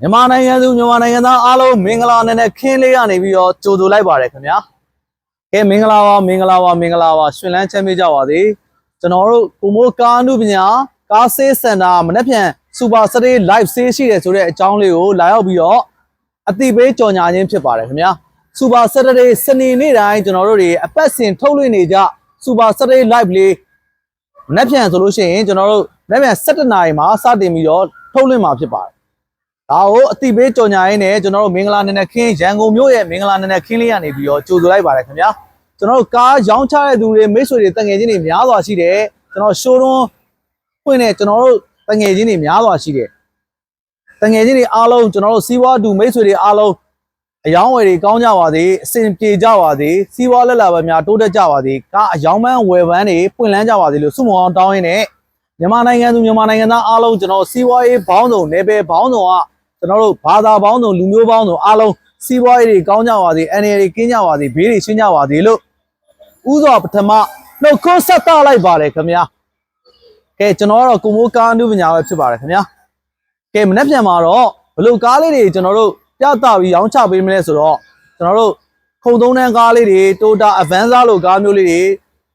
မြန်မာနိုင်ငံသူမြန်မာနိုင်ငံသားအားလုံးမင်္ဂလာနဲ့နဲ့ခင်းလေးရနေပြီးတော့ကြိုဆိုလိုက်ပါတယ်ခင်ဗျာကဲမင်္ဂလာပါမင်္ဂလာပါမင်္ဂလာပါရှင်လန်းချမ်းမြေ့ကြပါစေကျွန်တော်တို့ကိုမိုးကားနုပညာကားဆေးစင်တာမနေ့ပြန်စူပါစတေး live ဆေးရှိတယ်ဆိုတဲ့အကြောင်းလေးကိုလာရောက်ပြီးတော့အတိပေးကြော်ညာခြင်းဖြစ်ပါတယ်ခင်ဗျာစူပါစတေးစနေနေ့တိုင်းကျွန်တော်တို့တွေအပတ်စဉ်ထုတ်လွှင့်နေကြစူပါစတေး live လေးမနေ့ပြန်ဆိုလို့ရှိရင်ကျွန်တော်တို့မနေ့ပြန်17နာရီမှာစတင်ပြီးတော့ထုတ်လွှင့်မှာဖြစ်ပါတယ် ဒါကိုအတိပေးကြော်ညာရင်းနဲ့ကျွန်တော်တို့မင်္ဂလာနံနက်ခင်းရန်ကုန်မြို့ရဲ့မင်္ဂလာနံနက်ခင်းလေးကနေပြီးတော့ကြိုဆိုလိုက်ပါတယ်ခင်ဗျာကျွန်တော်တို့ကားရောင်းချတဲ့သူတွေမိတ်ဆွေတွေတငယ်ချင်းတွေများစွာရှိတယ်ကျွန်တော်ရှိုးတွန်းဖွင့်နေကျွန်တော်တို့တငယ်ချင်းတွေများစွာရှိတယ်တငယ်ချင်းတွေအားလုံးကျွန်တော်တို့စီးပွားတူမိတ်ဆွေတွေအားလုံးအယောင်းဝယ်တွေကောင်းကြပါစေအဆင်ပြေကြပါစေစီးပွားလက်လာပဲများတိုးတက်ကြပါစေကားအယောင်းပန်းဝယ်ပန်းတွေပွင့်လန်းကြပါစေလို့ဆုမွန်အောင်တောင်းရင်းနဲ့မြန်မာနိုင်ငံသူမြန်မာနိုင်ငံသားအားလုံးကျွန်တော်စီးပွားရေးဘောင်းဆောင်နယ်ပယ်ဘောင်းဆောင်က ကျွန်တော်တို့ဘာသာပေါင်းစုံလူမျိုးပေါင်းစုံအားလုံးစီးပွားရေးတွေကောင်းကြပါစေအနေတွေကင်းကြပါစေဘေးတွေရှင်းကြပါစေလို့ဥစွာပထမနှုတ်ခွန်းဆက်သလိုက်ပါတယ်ခင်ဗျာကဲကျွန်တော်ကတော့ကိုမိုးကားအမှုပညာပဲဖြစ်ပါတယ်ခင်ဗျာကဲမနေ့ပြန်မှာတော့ဘလို့ကားလေးတွေကျွန်တော်တို့ပြသပြီးရောင်းချပေးမလဲဆိုတော့ကျွန်တော်တို့ခုံသုံးတန်းကားလေးတွေ Toyota Avanza လို့ကားမျိုးလေးတွေ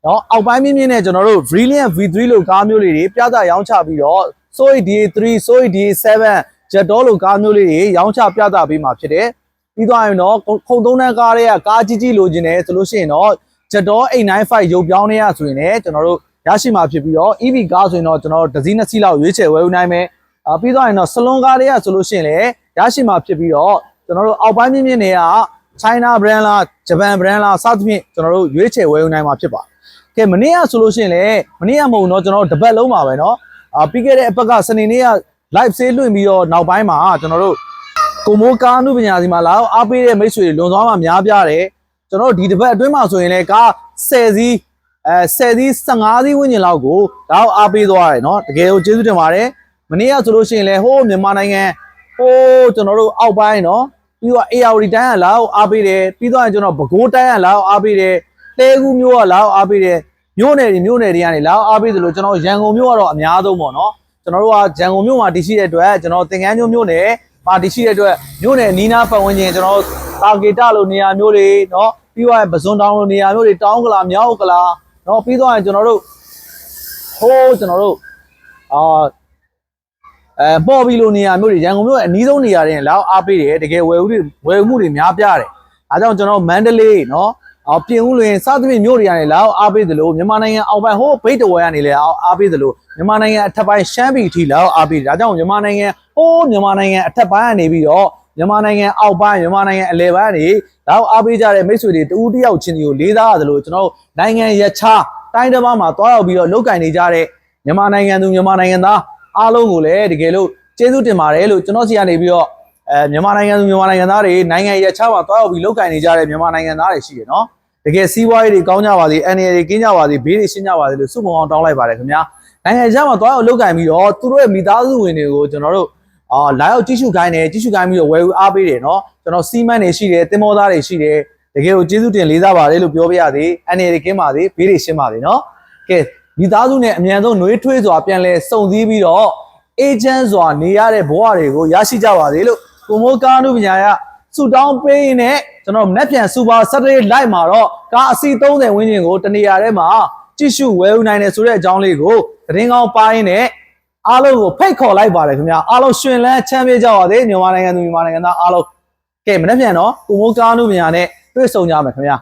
နော်အောက်ပိုင်းမြင့်မြင့်နဲ့ကျွန်တော်တို့ Brilliant V3 လို့ကားမျိုးလေးတွေပြသရောင်းချပြီးတော့ Soy DA3 Soy DA7 ဂျက်တော်လိုကားမျိုးလေးတွေရောင်းချပြသပေးမှာဖြစ်တယ်။ပြီးသွားရင်တော့ခုံသုံးတန်းကားတွေကကားကြီးကြီးလိုချင်တယ်ဆိုလို့ရှိရင်တော့ဂျက်တော်895ရုပ်ပြောင်းနေရဆိုရင်လည်းကျွန်တော်တို့ရရှိမှာဖြစ်ပြီးတော့ EV ကားဆိုရင်တော့ကျွန်တော်တို့တစ်စီးနှစ်စီးလောက်ရွေးချယ်ဝယ်ယူနိုင်မယ်။အာပြီးသွားရင်တော့ဆလွန်ကားတွေကဆိုလို့ရှိရင်လည်းရရှိမှာဖြစ်ပြီးတော့ကျွန်တော်တို့အောက်ပိုင်းမြင့်မြင့်တွေက China brand လား Japan brand လားစသဖြင့်ကျွန်တော်တို့ရွေးချယ်ဝယ်ယူနိုင်မှာဖြစ်ပါတယ်။ကဲမနေ့ကဆိုလို့ရှိရင်လည်းမနေ့ကမဟုတ်တော့ကျွန်တော်တို့တပတ်လုံးပါပဲเนาะအာပြီးခဲ့တဲ့အပတ်ကစနေနေ့က live sale လွှင့်ပြီးတော့နောက်ပိုင်းမှာကျွန်တော်တို့ကိုမိုးကားနုပညာစီမှာလာတော့အားပေးတဲ့မိတ်ဆွေတွေလွန်သွားမှများပြားတယ်ကျွန်တော်တို့ဒီတစ်ပတ်အတွင်းမှာဆိုရင်လည်းကား10စီးအဲ10စီး15စီးဝန်းကျင်လောက်ကိုဒါတော့အားပေးသွားတယ်เนาะတကယ်ကိုကျေးဇူးတင်ပါတယ်မနေ့ကဆိုလို့ရှိရင်လည်းဟိုးမြန်မာနိုင်ငံဟိုးကျွန်တော်တို့အောက်ပိုင်းเนาะပြီးတော့ ARD တိုင်းကလာအောင်အားပေးတယ်ပြီးတော့ကျွန်တော်ပဲခူးတိုင်းကလာအောင်အားပေးတယ်တဲကူးမျိုးကလာအောင်အားပေးတယ်မြို့နယ်တွေမြို့နယ်တွေကနေလာအောင်အားပေးတယ်လို့ကျွန်တော်ရန်ကုန်မြို့ကတော့အများဆုံးပေါ့เนาะ ကျွန်တော်တို့ကဂျန်ကုန်မြို့မှာတည်ရှိတဲ့အတွက်ကျွန်တော်သင်္ကန်းကျွန်းမြို့နယ်မှာတည်ရှိတဲ့အတွက်မြို့နယ်နီးနားပတ်ဝန်းကျင်ကျွန်တော်တို့တာဂေတလိုနေရာမျိုးတွေเนาะပြီးတော့ပဇွန်တောင်လိုနေရာမျိုးတွေတောင်းကလာမြောက်ကလာเนาะပြီးတော့ကျွန်တော်တို့ဟိုးကျွန်တော်တို့အာအဲပေါ်ဘီလိုနေရာမျိုးတွေရန်ကုန်မြို့ရဲ့အနီးဆုံးနေရာတွေလောက်အားပေးတယ်တကယ်ဝယ်ဦးတွေဝယ်မှုတွေများပြားတယ်အဲဒါကြောင့်ကျွန်တော်မန္တလေးเนาะ အော်ပြင်ဦးလွင်စသဖြင့်မြို့တွေကနေလောက်အားပေးသလိုမြန်မာနိုင်ငံအောက်ပိုင်းဟိုးဘိတ်တဝဲကနေလည်းအားပေးသလိုမြန်မာနိုင်ငံအထက်ပိုင်းရှမ်းပြည်အထိလောက်အားပေးတယ်ဒါကြောင့်မြန်မာနိုင်ငံဟိုးမြန်မာနိုင်ငံအထက်ပိုင်းကနေပြီးတော့မြန်မာနိုင်ငံအောက်ပိုင်းမြန်မာနိုင်ငံအလယ်ပိုင်းကနေလောက်အားပေးကြတဲ့မိတ်ဆွေတွေတူတူတယောက်ချင်းတွေကိုလေးစားရတယ်လို့ကျွန်တော်တို့နိုင်ငံရခြားတိုင်းတစ်ပါးမှာတွားရောက်ပြီးတော့လုတ်ကင်နေကြတဲ့မြန်မာနိုင်ငံသူမြန်မာနိုင်ငံသားအားလုံးကိုလည်းတကယ်လို့ကျေးဇူးတင်ပါတယ်လို့ကျွန်တော်စီကနေပြီးတော့ အဲမြန်မာနိုင်ငံသူမြန်မာနိုင်ငံသားတွေနိုင်ငံရဲ့ခြားမှာတွားရောက်ပြီးလုတ်ကင်နေကြတဲ့မြန်မာနိုင်ငံသားတွေရှိတယ်နော်တကယ်စီးပွားရေးတွေကောင်းကြပါစေအန်ရည်တွေကင်းကြပါစေဘေးတွေရှင်းကြပါစေလို့ဆုမွန်အောင်တောင်းလိုက်ပါတယ်ခင်ဗျာနိုင်ငံခြားမှာတွားရောက်လုတ်ကင်ပြီးတော့သူတို့ရဲ့မိသားစုဝင်တွေကိုကျွန်တော်တို့အာလာရောက်ကြည့်ရှုခိုင်းတယ်ကြည့်ရှုခိုင်းပြီးတော့ဝယ်ယူအားပေးတယ်နော်ကျွန်တော်စီးမန်းတွေရှိတယ်တင်မောသားတွေရှိတယ်တကယ်ကိုကျေးဇူးတင်လေးစားပါတယ်လို့ပြောပြရသေးအန်ရည်တွေကင်းပါစေဘေးတွေရှင်းပါစေနော်ကဲမိသားစုနဲ့အမြန်ဆုံးနှွေးထွေးစွာပြန်လဲစုံစည်းပြီးတော့အေဂျင့်စွာနေရတဲ့ဘဝတွေကိုရရှိကြပါစေလို့ ကိုမိုးကားနုပညာရဆူတောင်းပေးရင်နဲ့ကျွန်တော်မက်ပြန်စူပါစက်တရေးလိုက်မှာတော့ကားအစီ30ဝန်းကျင်ကိုတနေရာထဲမှာကြည့်ရှုဝယ်ယူနိုင်တယ်ဆိုတဲ့အကြောင်းလေးကိုသတင်းကောင်းပိုင်းနဲ့အားလုံးကိုဖိတ်ခေါ်လိုက်ပါတယ်ခင်ဗျာအားလုံးရှင်လန်းချမ်းမြေ့ကြပါစေမြန်မာနိုင်ငံသူမြန်မာနိုင်ငံသားအားလုံးကဲမက်ပြန်တော့ကိုမိုးကားနုပညာနဲ့တွေ့ဆုံကြမယ်ခင်ဗျာ